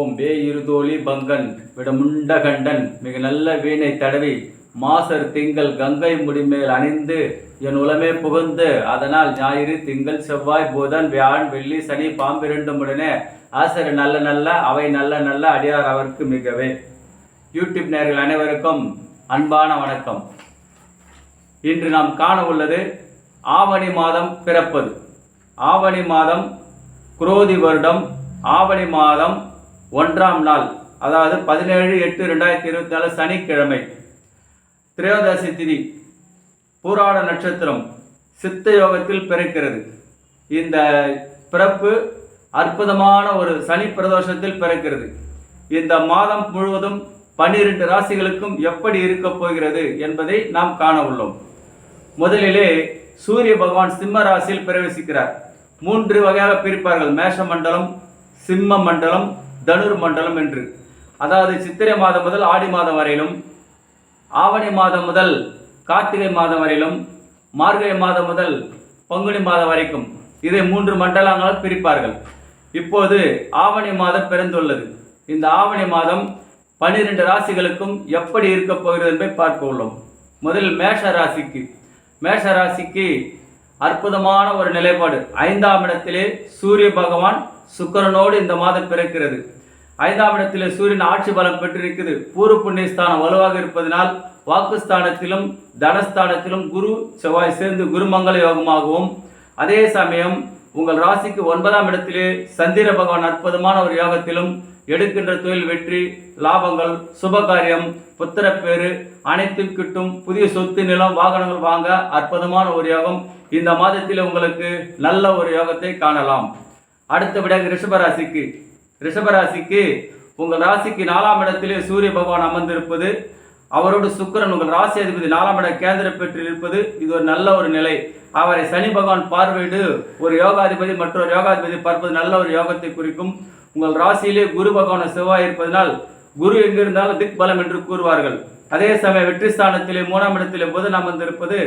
ஓம் வே இருதோழி பங்கன் விடமுண்ட கண்டன் மிக நல்ல வீணை தடவி மாசர் திங்கள் கங்கை முடிமேல் அணிந்து என் உலமே புகுந்து அதனால் ஞாயிறு திங்கள் செவ்வாய் புதன் வியாழன் வெள்ளி சனி பாம்பிரண்டும் உடனே ஆசர் நல்ல நல்ல அவை நல்ல நல்ல அடியார் அவருக்கு மிகவே. யூடியூப் நேர்கள் அனைவருக்கும் அன்பான வணக்கம். இன்று நாம் காண உள்ளது ஆவணி மாதம் பிறப்பது. ஆவணி மாதம் குரோதி வருடம் ஆவணி மாதம் ஒன்றாம் நாள் அதாவது பதினேழு எட்டு ரெண்டாயிரத்தி இருபத்தி நாலு சனிக்கிழமை திரையோதசி திதி பூராட நட்சத்திரம் சித்த யோகத்தில் பிறக்கிறது. இந்த பிறப்பு அற்புதமான ஒரு சனி பிரதோஷத்தில் பிறக்கிறது. இந்த மாதம் முழுவதும் பன்னிரண்டு ராசிகளுக்கும் எப்படி இருக்கப் போகிறது என்பதை நாம் காண உள்ளோம். முதலிலே சூரிய பகவான் சிம்ம ராசியில் பிரவேசிக்கிறார். மூன்று வகையாக பிரிப்பார்கள். மேஷ மண்டலம் சிம்ம மண்டலம் தனுர் மண்டலம் என்று. அதாவது சித்திரை மாதம் முதல் ஆடி மாதம் வரையிலும் ஆவணி மாதம் முதல் கார்த்திகை மாதம் வரையிலும் மார்கழி மாதம் முதல் பங்குனி மாதம் வரைக்கும் இதை மூன்று மண்டலங்களால் பிரிப்பார்கள். இப்போது ஆவணி மாதம் பிறந்துள்ளது. இந்த ஆவணி மாதம் பன்னிரண்டு ராசிகளுக்கும் எப்படி இருக்கப் போகிறது என்பதை பார்க்க உள்ளோம். முதலில் மேஷ ராசிக்கு. மேஷ ராசிக்கு அற்புதமான ஒரு நிலைப்பாடு. ஐந்தாம் இடத்திலே சூரிய பகவான் சுக்கரனோடு இந்த மாதம் பிறக்கிறது. ஐந்தாம் இடத்திலே சூரியன் ஆட்சி பலம் பெற்றிருக்குது. பூர்வ புண்ணியஸ்தானம் வலுவாக இருப்பதனால் வாக்குஸ்தானத்திலும் தனஸ்தானத்திலும் குரு செவ்வாய் சேர்ந்து குருமங்கள யோகமாகவும் அதே சமயம் உங்கள் ராசிக்கு ஒன்பதாம் இடத்திலே சந்திர பகவான் அற்புதமான ஒரு யோகத்திலும் எடுக்கின்ற தொழில் வெற்றி லாபங்கள் சுபகாரியம் புத்திரப்பேறு அனைத்தும் கிட்டும். புதிய சொத்து நிலம் வாகனங்கள் வாங்க அற்புதமான ஒரு யோகம். இந்த மாதத்தில் உங்களுக்கு நல்ல ஒரு யோகத்தை காணலாம். அடுத்தபடியாக ரிஷபராசிக்கு. ரிஷபராசிக்கு உங்கள் ராசிக்கு நாலாம் இடத்திலே சூரிய பகவான் அமர்ந்திருப்பது அவரோடு சுக்கிரன் உங்கள் ராசி அதிபதி நாலாம் இட கேந்திர பெற்றிருப்பது இது ஒரு நல்ல ஒரு நிலை. அவரை சனி பகவான் பார்வையிடு ஒரு யோகாதிபதி மற்றொரு யோகாதிபதி பார்ப்பது நல்ல ஒரு யோகத்தை குறிக்கும். உங்கள் ராசியிலே குரு பகவான செவ்வாய் இருப்பதனால் குரு எங்கிருந்தாலும் திக் பலம் என்று கூறுவார்கள். அதே சமயம் வெற்றி ஸ்தானத்திலே மூணாம் இடத்திலே புதன் அமர்ந்திருப்பது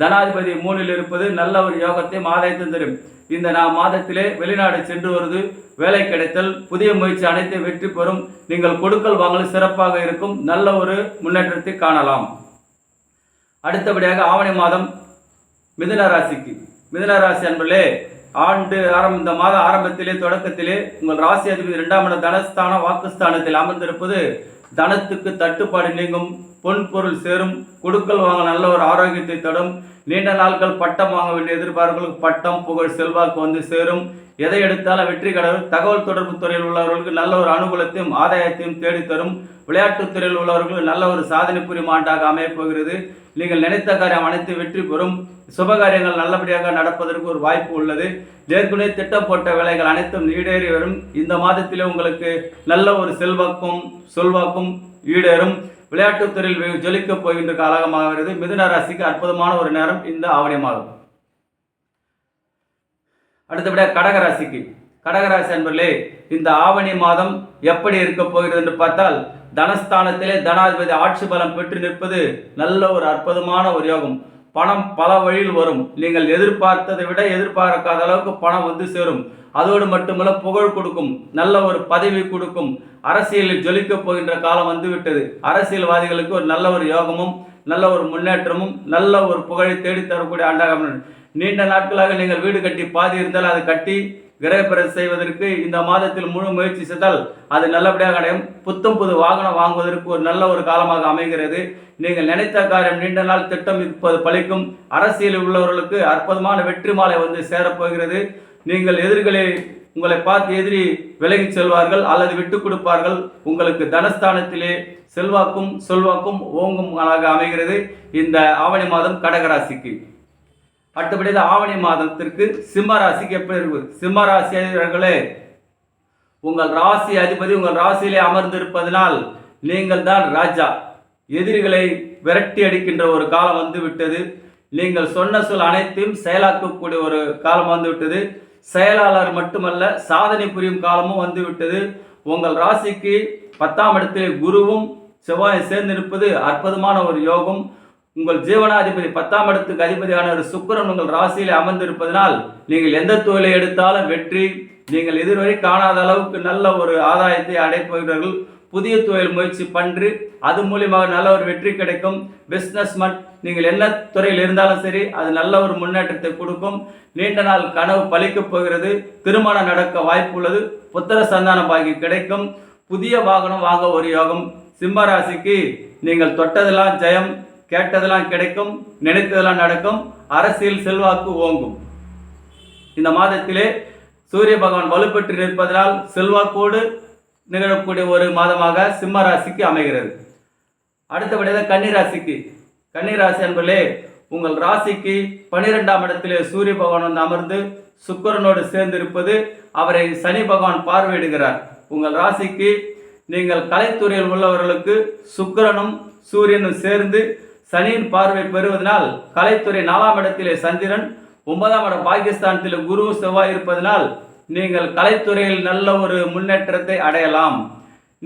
தனாதிபதி மூணில் இருப்பது நல்ல ஒரு யோகத்தை ஆதாயத்தையும் தரும். இந்த நா மாதத்திலே வெளிநாடு சென்று வருது. வேலை கிடைத்தல் புதிய முயற்சி அனைத்து வெற்றி பெறும். நீங்கள் கொடுக்கல் வாங்கல் சிறப்பாக இருக்கும். நல்ல ஒரு முன்னேற்றத்தை காணலாம். அடுத்தபடியாக ஆவணி மாதம் மிதுன ராசிக்கு. மிதுன ராசி அன்பர்களே ஆண்டு ஆரம்ப இந்த மாத ஆரம்பத்திலே தொடக்கத்திலே உங்கள் ராசி அதிபதி இரண்டாம் இடம் தனஸ்தான வாக்குஸ்தானத்தில் அமர்ந்திருப்பது தனத்துக்கு தட்டுப்பாடு நீங்கும். பொன் பொருள் சேரும். கொடுக்கல் வாங்க நல்ல ஒரு ஆரோக்கியத்தை தரும். நீண்ட நாட்கள் பட்டம் வாங்க வேண்டிய எதிர்பார்ப்புகளுக்கு பட்டம் புகழ் செல்வாக்கு வந்து சேரும். எதை எடுத்தாலும் வெற்றி கடவுள். தகவல் தொடர்பு துறையில் உள்ளவர்களுக்கு நல்ல ஒரு அனுகூலத்தையும் ஆதாயத்தையும் தேடித்தரும் விளையாட்டுத் துறையில் உள்ளவர்களுக்கு நல்ல ஒரு சாதனை புரியும் ஆண்டாக அமையப்போகிறது நீங்கள் நினைத்த காரியம் அனைத்து வெற்றி பெறும். சுபகாரியங்கள் நல்லபடியாக நடப்பதற்கு ஒரு வாய்ப்பு உள்ளது. ஏற்கனவே திட்டம் போட்ட வேலைகள் அனைத்தும் ஈடேறி வரும் இந்த மாதத்திலே உங்களுக்கு நல்ல ஒரு செல்வாக்கும் சொல்வாக்கும் ஈடேறும். விளையாட்டுத் துறையில் வெகு ஜொலிக்கப் போகின்ற காலகமாக வருது மிதுன ராசிக்கு அற்புதமான ஒரு நேரம் இந்த ஆவணி மாதம் அடுத்தபடியாக கடகராசிக்கு கடகராசி அன்பர்களே இந்த ஆவணி மாதம் எப்படி இருக்க போகிறது என்று பார்த்தால் தனஸ்தானத்திலே தனாதிபதி ஆட்சி பலம் பெற்று நிற்பது நல்ல ஒரு அற்புதமான ஒரு யோகம். பணம் பல வழியில் வரும். நீங்கள் எதிர்பார்த்ததை விட எதிர்பார்க்காத அளவுக்கு பணம் வந்து சேரும். அதோடு மட்டுமல்ல புகழ் கொடுக்கும் நல்ல ஒரு பதவி கொடுக்கும். அரசியலில் ஜொலிக்கப் போகின்ற காலம் வந்துவிட்டது. அரசியல்வாதிகளுக்கு ஒரு நல்ல ஒரு யோகமும் நல்ல ஒரு முன்னேற்றமும் நல்ல ஒரு புகழை தேடித் தரக்கூடிய ஆண்டாக நீண்ட நாட்களாக நீங்கள் வீடு கட்டி பாதி இருந்தால் அது கட்டி கிரகப்பிரவேசம் செய்வதற்கு இந்த மாதத்தில் முழு முயற்சி செய்தால் அது நல்லபடியாக அடையும். புத்தம் புது வாகனம் வாங்குவதற்கு ஒரு நல்ல ஒரு காலமாக அமைகிறது. நீங்கள் நினைத்த காரியம் நீண்ட நாள் திட்டம் இப்போது பழிக்கும் அரசியலில் உள்ளவர்களுக்கு அற்புதமான வெற்றி மாலை வந்து சேரப்போகிறது. நீங்கள் எதிர்களை உங்களை பார்த்து எதிரி விலகி செல்வார்கள் அல்லது விட்டு கொடுப்பார்கள். உங்களுக்கு தனஸ்தானத்திலே செல்வாக்கும் செல்வாக்கும் ஓங்கும் அமைகிறது. இந்த ஆவணி மாதம் கடகராசிக்கு. அடுத்தபடி ஆவணி மாதத்திற்கு சிம்ம ராசிக்கு எப்படி இருக்கு? சிம்ம ராசியர்களே உங்கள் ராசி அதிபதி உங்கள் ராசியிலே அமர்ந்திருப்பதனால் நீங்கள் தான் ராஜா. எதிரிகளை விரட்டி அடிக்கின்ற ஒரு காலம் வந்து விட்டது. நீங்கள் சொன்ன சொல் அனைத்தையும் செயலாக்கக்கூடிய ஒரு காலம் வந்து விட்டது. செயலாளர் மட்டுமல்ல சாதனை புரியும் காலமும் வந்து விட்டது. உங்கள் ராசிக்கு பத்தாம் இடத்திலே குருவும் செவ்வாய் சேர்ந்திருப்பது அற்புதமான ஒரு யோகம். உங்கள் ஜீவனாதிபதி பத்தாம் இடத்துக்கு அதிபதியான ஒரு சுக்கரன் உங்கள் ராசியிலே அமர்ந்திருப்பதனால் நீங்கள் எந்த தொழிலை எடுத்தாலும் வெற்றி நீங்கள் இதுவரை காணாத அளவுக்கு நல்ல ஒரு ஆதாயத்தை அடைப்பவர்கள் புதிய தொழில் முயற்சி பன்று அது மூலியமாக நல்ல ஒரு வெற்றி கிடைக்கும். பிஸ்னஸ்மேன் நீங்கள் என்ன துறையில் இருந்தாலும் சரி அது நல்ல ஒரு முன்னேற்றத்தை கொடுக்கும். நீண்ட நாள் கனவு பழிக்கப் போகிறது. திருமணம் நடக்க வாய்ப்பு உள்ளது. புத்திர சந்தான பாகி கிடைக்கும். புதிய வாகனம் வாங்க ஒரு யோகம். சிம்மராசிக்கு நீங்கள் தொட்டதெல்லாம் ஜெயம். கேட்டதெல்லாம் கிடைக்கும் நினைத்ததெல்லாம் நடக்கும் அரசியல் செல்வாக்கு ஓங்கும். இந்த மாதத்திலே சூரிய பகவான் வலுப்பெற்று நிற்பதனால் செல்வாக்கோடு நிகழக்கூடிய ஒரு மாதமாக சிம்ம ராசிக்கு அமைகிறது. அடுத்தபடியாக கன்னி ராசிக்கு. கன்னி ராசி என்பதிலே உங்கள் ராசிக்கு பனிரெண்டாம் இடத்திலே சூரிய பகவான் வந்து அமர்ந்து சுக்கிரனோடு சேர்ந்து இருப்பது அவரை சனி பகவான் பார்வையிடுகிறார். உங்கள் ராசிக்கு நீங்கள் கலைத்துறையில் உள்ளவர்களுக்கு சுக்கரனும் சூரியனும் சேர்ந்து சனியின் பார்வை பெறுவதனால் கலைத்துறை நாலாம் இடத்திலே சந்திரன் ஒன்பதாம் இடம் பாகிஸ்தானத்தில் குரு செவ்வாய் இருப்பதனால் நீங்கள் கலைத்துறையில் நல்ல ஒரு முன்னேற்றத்தை அடையலாம்.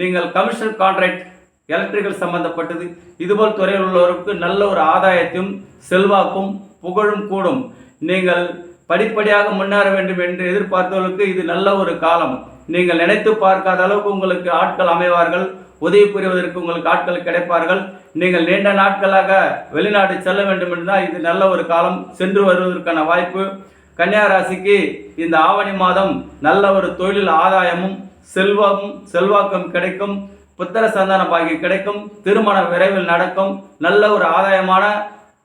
நீங்கள் கமிஷன் கான்ட்ராக்ட் எலக்ட்ரிக்கல் சம்பந்தப்பட்டது. இதுபோல் துறையில் உள்ளவருக்கு நல்ல ஒரு ஆதாயத்தையும் செல்வாக்கும் புகழும் கூடும். நீங்கள் படிப்படியாக முன்னேற வேண்டும் என்று எதிர்பார்த்தவர்களுக்கு இது நல்ல ஒரு காலம். நீங்கள் நினைத்து பார்க்காத அளவுக்கு உங்களுக்கு ஆட்கள் அமைவார்கள். உதவி புரிவதற்கு உங்களுக்கு ஆட்கள் கிடைப்பார்கள். நீங்கள் நீண்ட நாட்களாக வெளிநாடு செல்ல வேண்டும் என்றால் இது நல்ல ஒரு காலம் சென்று வருவதற்கான வாய்ப்பு. கன்னியா ராசிக்கு இந்த ஆவணி மாதம் நல்ல ஒரு தொழில் ஆதாயமும் செல்வமும் செல்வாக்கும் கிடைக்கும். புத்திர சந்தான பாகி கிடைக்கும். திருமணம் விரைவில் நடக்கும். நல்ல ஒரு ஆதாயமான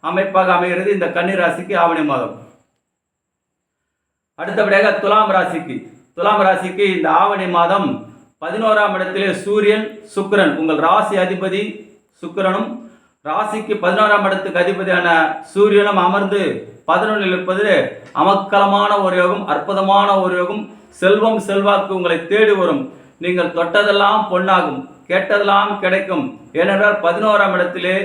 அமைப்பாக அமைகிறது இந்த கன்னி ராசிக்கு ஆவணி மாதம். அடுத்தபடியாக துலாம் ராசிக்கு. துலாம் ராசிக்கு இந்த ஆவணி மாதம் பதினோராம் இடத்திலே சூரியன் சுக்கிரன். உங்கள் ராசி அதிபதி சுக்கிரனும் ராசிக்கு பதினோராம் இடத்துக்கு அதிபதியான சூரியனும் அமர்ந்து பதினொன்றில் இருப்பது அமக்கலமான ஒரு யோகம் அற்புதமான ஒரு யோகம். செல்வம் செல்வாக்கு உங்களை தேடி வரும். நீங்கள் தொட்டதெல்லாம் பொன்னாகும் கேட்டதெல்லாம் கிடைக்கும். ஏனென்றால் பதினோராம் இடத்திலே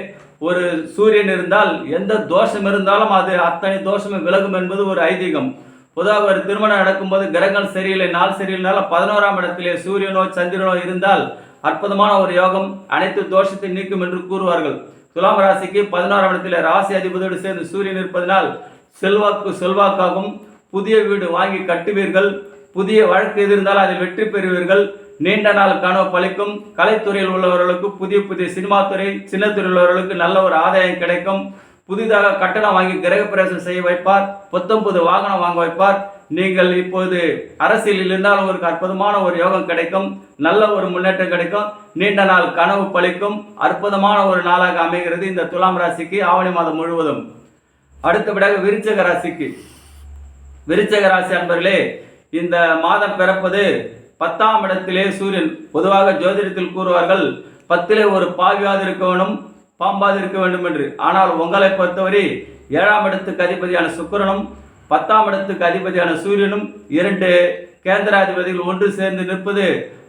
ஒரு சூரியன் இருந்தால் எந்த தோஷம் இருந்தாலும் அது அத்தனை தோஷமும் விலகும் என்பது ஒரு ஐதீகம். பொதுவாக ஒரு திருமணம் நடக்கும்போது கிரகங்கள் சரியில்லை நாள் சரியில்லைனால பதினோராம் இடத்திலே சூரியனோ சந்திரனோ இருந்தால் அற்புதமான ஒரு யோகம் அனைத்து தோஷத்தை நீக்கும் என்று கூறுவார்கள். துலாம் ராசிக்கு பதினோராம் இடத்திலே ராசி அதிபதியோடு சேர்ந்து சூரியன் இருப்பதனால் செல்வாக்கு செல்வாக்காகும் புதிய வீடு வாங்கி கட்டுவீர்கள். புதிய வழக்கு எதிர்ந்தால் அதில் வெற்றி பெறுவீர்கள். நீண்ட நாள் கனவு பழிக்கும். கலைத்துறையில் உள்ளவர்களுக்கு புதிய புதிய சினிமா துறை சின்னத்துறையில் உள்ளவர்களுக்கு நல்ல ஒரு ஆதாயம் கிடைக்கும். புதிதாக கட்டணம் வாங்கி கிரகப்பிரவேசம் செய்ய வைப்பார். புத்தம்புது வாகனம் வாங்க வைப்பார். நீங்கள் இப்போது அரசியலில் இருந்தால் ஒரு அற்புதமான ஒரு யோகம் கிடைக்கும். நல்ல ஒரு முன்னேற்றம் கிடைக்கும். நீண்ட நாள் கனவு பழிக்கும். அற்புதமான ஒரு நாளாக அமைகிறது இந்த துலாம் ராசிக்கு ஆவணி மாதம் முழுவதும். அடுத்தபடியாக விருச்சக ராசிக்கு. விருச்சக ராசி அன்பர்களே இந்த மாதம் பிறப்பது பத்தாம் இடத்திலே சூரியன். பொதுவாக ஜோதிடத்தில் கூறுவார்கள் பத்திலே ஒரு பாவியாவது இருக்கவனும் பாம்பாது இருக்க வேண்டும் என்று. ஆனால் உங்களை பொறுத்தவரை ஏழாம் இடத்துக்கு அதிபதியான சுக்கரனும் பத்தாம் இடத்துக்கு அதிபதியான சூரியனும் இரண்டு கேந்திராதிபதிகள் ஒன்று சேர்ந்து நிற்பது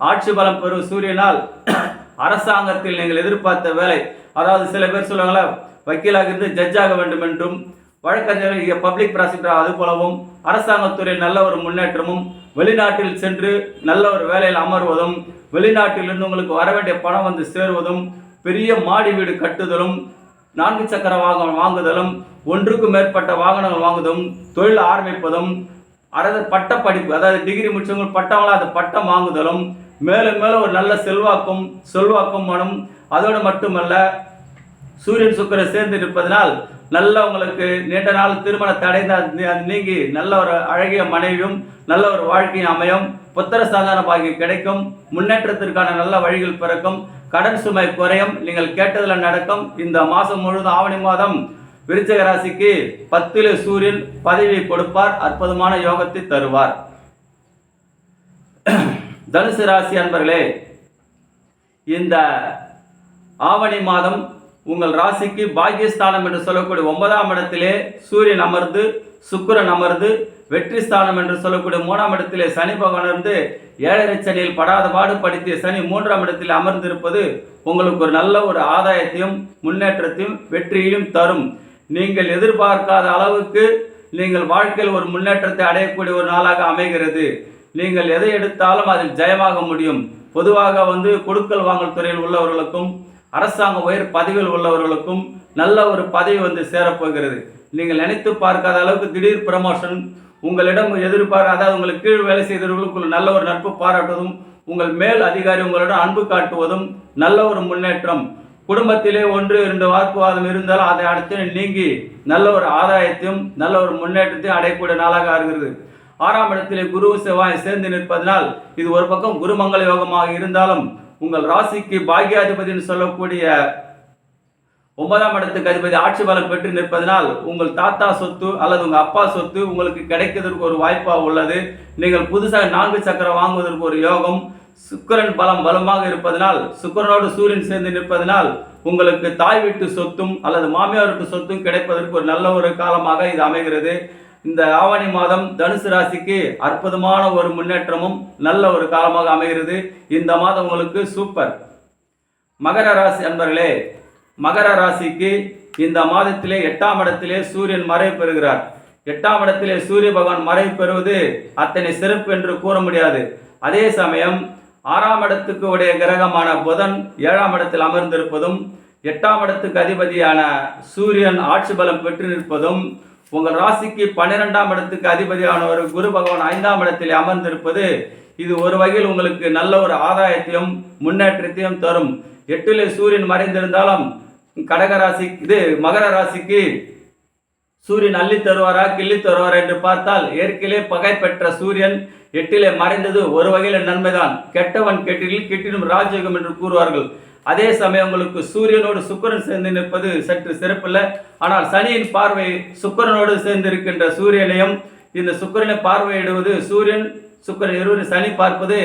ஆட்சி பலம் பெறும் சூரியனால் அரசாங்கத்தில் நீங்கள் எதிர்பார்த்த வேலை. அதாவது சில பேர் சொல்லுவாங்களா வக்கீலாக இருந்து ஜட்ஜாக வேண்டும் என்றும் வழக்கறிஞர்கள் பப்ளிக் ப்ராசிக்யூட்டர் அது போலவும் அரசாங்கத்துறையில் நல்ல ஒரு முன்னேற்றமும் வெளிநாட்டில் சென்று நல்ல ஒரு வேலையில் அமர்வதும் வெளிநாட்டிலிருந்து உங்களுக்கு வர வேண்டிய பணம் வந்து சேருவதும் பெரிய மாடி வீடு கட்டுதலும் நான்கு சக்கர வாகனம் வாங்குதலும் ஒன்றுக்கும் மேற்பட்ட வாகனங்கள் வாங்குதலும் தொழில் ஆரம்பிப்பதும் அதாவது பட்ட படிப்பு அதாவது டிகிரி முடிச்சவங்க பட்டவங்களா அந்த பட்டம் வாங்குதலும் மேலும் மேலும் ஒரு நல்ல செல்வாக்கும் செல்வாக்கும் மனம் அதோடு மட்டுமல்ல சூரியன் சுக்கரை சேர்ந்து இருப்பதனால் நல்ல உங்களுக்கு நீண்ட நாள் திருமண தடைந்த அது நீங்கி நல்ல ஒரு அழகிய மனைவியும் நல்ல ஒரு வாழ்க்கையும் அமையும் புத்திர சாதாரண பாக்கியம் கிடைக்கும் முன்னேற்றத்திற்கான நல்ல வழிகள் பிறக்கும் கடன் சுமை குறையும். நீங்கள் கேட்டதில் நடக்கும் இந்த மாதம் முழுவதும் ஆவணி மாதம் விருச்சக ராசிக்கு பத்தில சூரியன் பதவி கொடுப்பார் அற்புதமான யோகத்தை தருவார். தனுசு ராசி அன்பர்களே இந்த ஆவணி மாதம் உங்கள் ராசிக்கு பாக்கியஸ்தானம் என்று சொல்லக்கூடிய ஒன்பதாம் இடத்திலே சூரியன் அமர்ந்து சுக்கரன் அமர்ந்து வெற்றி ஸ்தானம் என்று சொல்லக்கூடிய மூணாம் இடத்திலே சனி பகவான் இருந்து ஏழரை சனியில் படாத பாடு படித்திய சனி மூன்றாம் இடத்தில் அமர்ந்திருப்பது உங்களுக்கு ஒரு நல்ல ஒரு ஆதாயத்தையும் முன்னேற்றத்தையும் வெற்றியையும் தரும். நீங்கள் எதிர்பார்க்காத அளவுக்கு நீங்கள் வாழ்க்கையில் ஒரு முன்னேற்றத்தை அடையக்கூடிய ஒரு நாளாக அமைகிறது. நீங்கள் எதை எடுத்தாலும் அதில் ஜெயமாக முடியும். பொதுவாக வந்து கொடுக்கல் வாங்கல் துறையில் உள்ளவர்களுக்கும் அரசாங்க உயர் பதவியில் உள்ளவர்களுக்கும் நல்ல ஒரு பதவி வந்து சேரப்போகிறது. நீங்கள் நினைத்து பார்க்காத அளவுக்கு திடீர் ப்ரமோஷன் உங்களிடம் எதிர்பார அதாவது உங்களுக்கு கீழ் வேலை செய்தவர்களுக்கு நல்ல ஒரு நட்பு பாராட்டுவதும் உங்கள் மேல் அதிகாரி உங்களிடம் அன்பு காட்டுவதும் நல்ல ஒரு முன்னேற்றம். குடும்பத்திலே ஒன்று இரண்டு வாக்குவாதம் இருந்தால் அதை அடுத்து நீங்கி நல்ல ஒரு ஆதாயத்தையும் நல்ல ஒரு முன்னேற்றத்தையும் அடையக்கூடிய நாளாக ஆகிறது. ஆறாம் இடத்திலே குரு செவ்வாய் சேர்ந்து நிற்பதனால் இது ஒரு பக்கம் குருமங்கள யோகமாக இருந்தாலும் உங்கள் ராசிக்கு பாக்யாதிபதினு சொல்லக்கூடிய ஒன்பதாம் இடத்துக்கு அதிபதி ஆட்சி பலம் பெற்று நிற்பதனால் உங்கள் தாத்தா சொத்து அல்லது உங்கள் அப்பா சொத்து உங்களுக்கு கிடைக்கிறதுக்கு ஒரு வாய்ப்பாக உள்ளது. நீங்கள் புதுசாக நான்கு சக்கரம் வாங்குவதற்கு ஒரு யோகம் சுக்கரன் பலம் பலமாக இருப்பதனால் சுக்கரனோடு சூரியன் சேர்ந்து நிற்பதனால் உங்களுக்கு தாய் வீட்டு சொத்தும் அல்லது மாமியார் வீட்டு சொத்தும் கிடைப்பதற்கு ஒரு நல்ல ஒரு காலமாக இது அமைகிறது. இந்த ஆவணி மாதம் தனுசு ராசிக்கு அற்புதமான ஒரு முன்னேற்றமும் நல்ல ஒரு காலமாக அமைகிறது. இந்த மாதம் உங்களுக்கு சூப்பர் மகர ராசி அன்பர்களே மகர ராசிக்கு இந்த மாதத்திலே எட்டாம் இடத்திலே சூரியன் மறைவு பெறுகிறார் எட்டாம் இடத்திலே சூரிய பகவான் மறைவு பெறுவது அத்தனை சிறப்பு என்று கூற முடியாது. அதே சமயம் ஆறாம் இடத்துக்கு உடைய கிரகமான புதன் ஏழாம் இடத்தில் அமர்ந்திருப்பதும் எட்டாம் இடத்துக்கு அதிபதியான சூரியன் ஆட்சி பலம் பெற்று நிற்பதும் உங்கள் ராசிக்கு பன்னிரெண்டாம் இடத்துக்கு அதிபதியான ஒரு குரு பகவான் ஐந்தாம் இடத்தில் அமர்ந்திருப்பது இது ஒரு வகையில் உங்களுக்கு நல்ல ஒரு ஆதாயத்தையும் முன்னேற்றத்தையும் தரும். எட்டிலே சூரியன் மறைந்திருந்தாலும் கடக ராசி இது மகர ராசிக்கு சூரியன் அள்ளி தருவாரா கிள்ளி தருவாரா என்று பார்த்தால் ஏற்கனவே பகை பெற்ற சூரியன் எட்டிலே மறைந்தது ஒரு வகையில் நன்மைதான். கெட்டவன் கெட்டில் கெட்டிடும் ராஜயோகம் என்று கூறுவார்கள். அதே சமயம் உங்களுக்கு சூரியனோடு சுக்கிரன் சேர்ந்து நிற்பது சற்று சிறப்பில்லை. ஆனால் சனியின் பார்வை சுக்கிரனோடு சேர்ந்து இருக்கின்ற சூரியனையும் இந்த சுக்கிரனை பார்வையிடுவது சூரியன் சுக்கிரன் இருவரும் சனி பார்ப்பது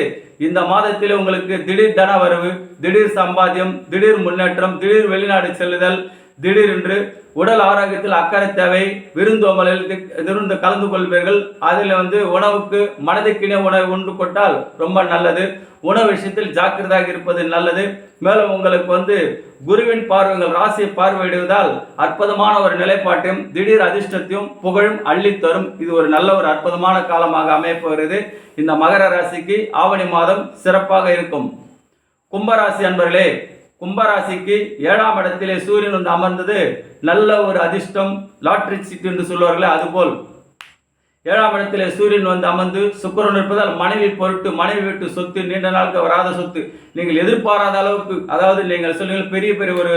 இந்த மாதத்தில் உங்களுக்கு திடீர் தன வரவு திடீர் சம்பாத்தியம் திடீர் முன்னேற்றம் திடீர் வெளிநாடு செல்லுதல் திடீரென்று உடல் ஆரோக்கியத்தில் அக்கறை தேவை விருந்தோமலில் விருந்து கலந்து கொள்வீர்கள். அதில் வந்து உணவுக்கு மனதுக்கினே உணவு உண்டு கொட்டால் ரொம்ப நல்லது. உணவு விஷயத்தில் ஜாக்கிரதாக இருப்பது நல்லது. மேலும் உங்களுக்கு வந்து குருவின் பார்வைகள் ராசியை பார்வையிடுவதால் அற்புதமான ஒரு நிலைப்பாட்டையும் திடீர் அதிர்ஷ்டத்தையும் புகழும் அள்ளித்தரும். இது ஒரு நல்ல ஒரு அற்புதமான காலமாக அமையப்போகிறது. இந்த மகர ராசிக்கு ஆவணி மாதம் சிறப்பாக இருக்கும். கும்பராசி அன்பர்களே கும்பராசிக்கு ஏழாம் இடத்திலே சூரியன் வந்து அமர்ந்தது. நல்ல ஒரு அதிர்ஷ்டம் லாட்ரி சீட் என்று சொல்வார்களே அதுபோல். ஏழாம் இடத்திலே சூரியன் வந்து அமர்ந்து சுக்கரன் இருப்பதால் மனைவி பொருட்டு மனைவி வீட்டு சொத்து நீண்ட நாளுக்கு வராத சொத்து. நீங்கள் எதிர்பாராத அளவுக்கு அதாவது நீங்கள் சொல்லுங்கள் பெரிய பெரிய ஒரு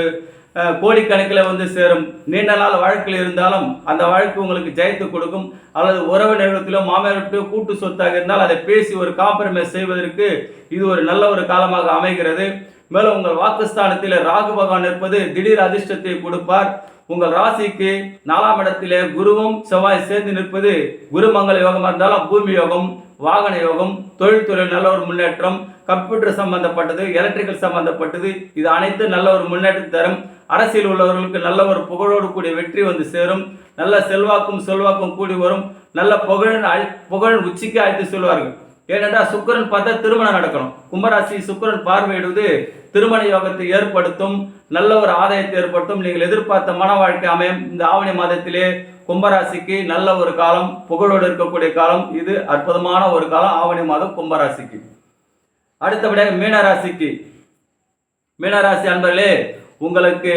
கோடிக்கணக்கில் வந்து சேரும். நீண்ட நாள் வழக்கில் இருந்தாலும் அந்த வழக்கு உங்களுக்கு ஜெயித்து கொடுக்கும். அல்லது உறவு மாமியார் மாமியார்கிட்டோ கூட்டு சொத்தாக இருந்தால் அதை பேசி ஒரு காம்ப்ரமைஸ் செய்வதற்கு இது ஒரு நல்ல ஒரு காலமாக அமைகிறது. மேலும் உங்கள் வாக்குஸ்தானத்தில் ராகு பகவான் இருப்பது திடீர் அதிர்ஷ்டத்தை கொடுப்பார். உங்கள் ராசிக்கு நாலாம் இடத்திலே குருவும் செவ்வாய் சேர்ந்து நிற்பது குருமங்கள யோகமாக இருந்தாலும் பூமி யோகம் வாகன யோகம் தொழில்துறை நல்ல ஒரு முன்னேற்றம் கம்ப்யூட்டர் சம்பந்தப்பட்டது எலக்ட்ரிக்கல் சம்பந்தப்பட்டது இது அனைத்து நல்ல ஒரு முன்னேற்றம் தரும். அரசியல் உள்ளவர்களுக்கு நல்ல ஒரு புகழோடு கூடிய வெற்றி வந்து சேரும். நல்ல செல்வாக்கும் செல்வாக்கும் கூடி வரும். நல்ல புகழ் அழி- புகழ் உச்சிக்கு அழைத்து சொல்வார்கள். ஏனென்றால் சுக்கிரன் பார்த்தா திருமணம் நடக்கணும். கும்பராசி சுக்கிரன் பார்வையிடுவது திருமண யோகத்தை ஏற்படுத்தும் நல்ல ஒரு ஆதாயத்தை ஏற்படுத்தும். நீங்கள் எதிர்பார்த்த மன வாழ்க்கை அமையும். இந்த ஆவணி மாதத்திலே கும்பராசிக்கு நல்ல ஒரு காலம் புகழோடு இருக்கக்கூடிய காலம். இது அற்புதமான ஒரு காலம் ஆவணி மாதம் கும்பராசிக்கு. அடுத்தபடியாக மீனராசிக்கு. மீனராசி அன்பர்களே உங்களுக்கு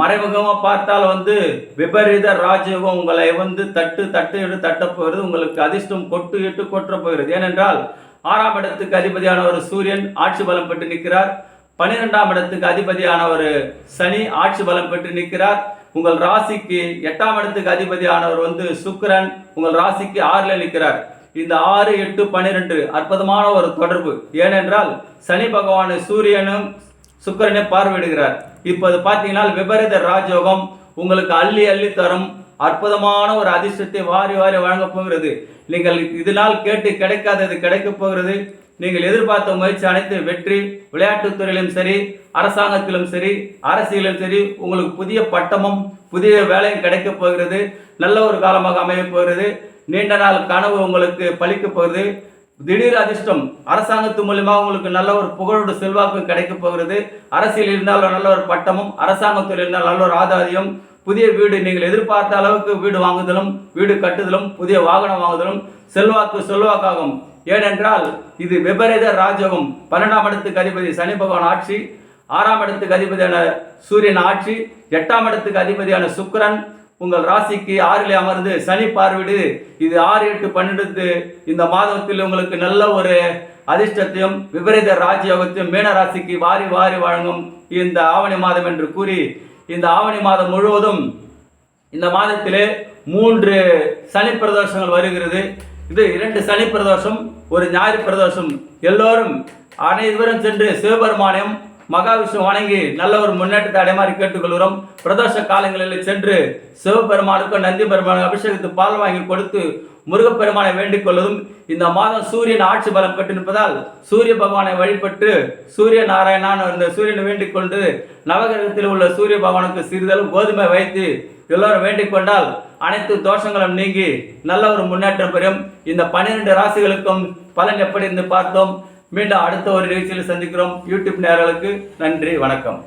மறைமுகமாக பார்த்தால் வந்து விபரீத ராஜயோகம் உங்களை வந்து தட்டு தட்டு இட்டு தட்டப் போகிறது. உங்களுக்கு அதிர்ஷ்டம் கொட்டு இட்டு கொட்டப் போகிறது. ஏனென்றால் ஆறாம் இடத்துக்கு அதிபதியான ஒரு சூரியன் ஆட்சி பலம் பெற்று நிற்கிறார். பன்னிரெண்டாம் இடத்துக்கு அதிபதியான ஒரு சனி ஆட்சி பலம் பெற்று நிற்கிறார். உங்கள் ராசிக்கு எட்டாம் இடத்துக்கு அதிபதியானவர் வந்து சுக்கரன் உங்கள் ராசிக்கு ஆறில் நிற்கிறார். இந்த ஆறு எட்டு பன்னிரெண்டு அற்புதமான ஒரு தொடர்பு. ஏனென்றால் சனி பகவான் சூரியனும் சுக்கரனை பார்வையிடுகிறார். இப்போது பார்த்தீங்கன்னா விபரீத ராஜயோகம் உங்களுக்கு அள்ளி அள்ளி தரும் அற்புதமான ஒரு அதிர்ஷ்டத்தை வாரி வாரி வழங்கப் போகிறது. நீங்கள் இதனால் கேட்டு கிடைக்காதது கிடைக்கப் போகிறது. நீங்கள் எதிர்பார்த்த முயற்சி அனைத்து வெற்றி விளையாட்டுத் துறையிலும் சரி அரசாங்கத்திலும் சரி அரசியலும் சரி உங்களுக்கு புதிய பட்டமும் புதிய வேலையும் கிடைக்கப் போகிறது. நல்ல ஒரு காலமாக அமையப் போகிறது. நீண்ட நாள் கனவு உங்களுக்கு பலிக்கப் போகிறது. திடீர் அதிர்ஷ்டம். அரசாங்கத்து மூலியமாக உங்களுக்கு நல்ல ஒரு புகழோடு செல்வாக்கும் கிடைக்கப் போகிறது. அரசியல் இருந்தால் நல்ல ஒரு பட்டமும் அரசாங்கத்தில் இருந்தால் நல்ல ஒரு ஆதாரியம் புதிய வீடு நீங்கள் எதிர்பார்த்த அளவுக்கு வீடு வாங்குதலும் வீடு கட்டுதலும் புதிய வாகனம் வாங்குதலும் செல்வாக்கு செல்வாக்காகும். ஏனென்றால் இது விபரீத ராஜகம். பன்னெண்டாம் இடத்துக்கு அதிபதி சனி பகவான் ஆட்சி ஆறாம் இடத்துக்கு அதிபதியான சூரியன் ஆட்சி எட்டாம் இடத்துக்கு அதிபதியான சுக்கரன் உங்கள் ராசிக்கு ஆறிலே அமர்ந்து சனி பார்வையிடு. இது ஆறு எட்டு பன்னெண்டு இந்த மாதத்தில் உங்களுக்கு நல்ல ஒரு அதிர்ஷ்டத்தையும் விபரீத ராஜயோகத்தையும் மீன ராசிக்கு வாரி வாரி வழங்கும் இந்த ஆவணி மாதம் என்று கூறி இந்த ஆவணி மாதம் முழுவதும் இந்த மாதத்திலே மூன்று சனி பிரதோஷங்கள் வருகிறது. இது இரண்டு சனி பிரதோஷம் ஒரு ஞாயிறு பிரதோஷம். எல்லோரும் அனைவரும் சென்று சிவபெருமானையும் மகாவிஷ்ணு வணங்கி நல்ல ஒரு முன்னேற்றத்தை அடைமாறி கேட்டுக்கொள்கிறோம். பிரதோஷ காலங்களில் சென்று சிவபெருமானுக்கும் நந்தி பெருமானுக்கு அபிஷேகத்து பால் வாங்கி கொடுத்து முருகப்பெருமானை வேண்டிக் கொள்வதும் இந்த மாதம் சூரியன் ஆட்சி பலம் பெற்றிருப்பதால் சூரிய பகவானை வழிபட்டு சூரிய நாராயணான் இந்த சூரியனை வேண்டிக் கொண்டு நவகிரகத்தில் உள்ள சூரிய பகவானுக்கு சிறிதளவு கோதுமை வைத்து எல்லோரும் வேண்டிக் கொண்டால் அனைத்து தோஷங்களும் நீங்கி நல்ல ஒரு முன்னேற்றம் பெறும். இந்த பன்னிரெண்டு ராசிகளுக்கும் பலன் எப்படி இருந்து பார்த்தோம்? மீண்டும் அடுத்த ஒரு நிகழ்ச்சியில் சந்திக்கிறோம். யூடியூப் நேரலுக்கு நன்றி வணக்கம்.